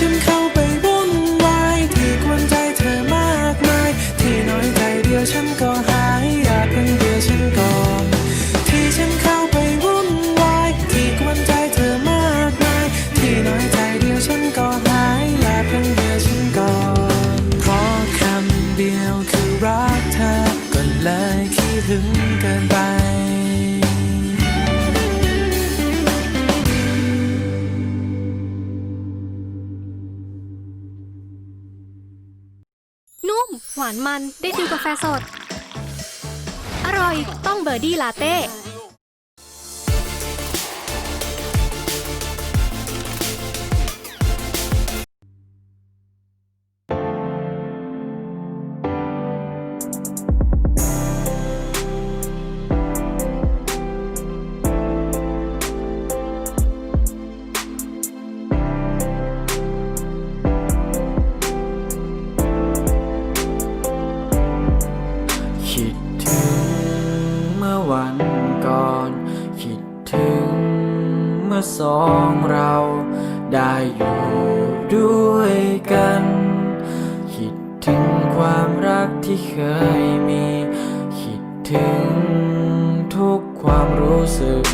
ฉันเข้าไปวุ่นวายที่กวนใจเธอมากมาย ที่น้อยใจเดียวฉันก็หายอยากเป็นเดียวฉันก่อนที่ฉันเข้าไปวุ่นวายที่กวนใจเธอมากมาย ที่น้อยใจเดียวฉันก็หายอยากเป็นเดียวฉันก่อนเพราะคำเดียวคือรักเธอก็เลยคิดถึงเกินไป หวานมันได้ฟิลกาแฟสด อร่อยต้องเบอร์ดี้ลาเต้ ถึงเมื่อวันก่อน คิดถึงเมื่อสองเราได้อยู่ด้วยกัน คิดถึงความรักที่เคยมี คิดถึงทุกความรู้สึก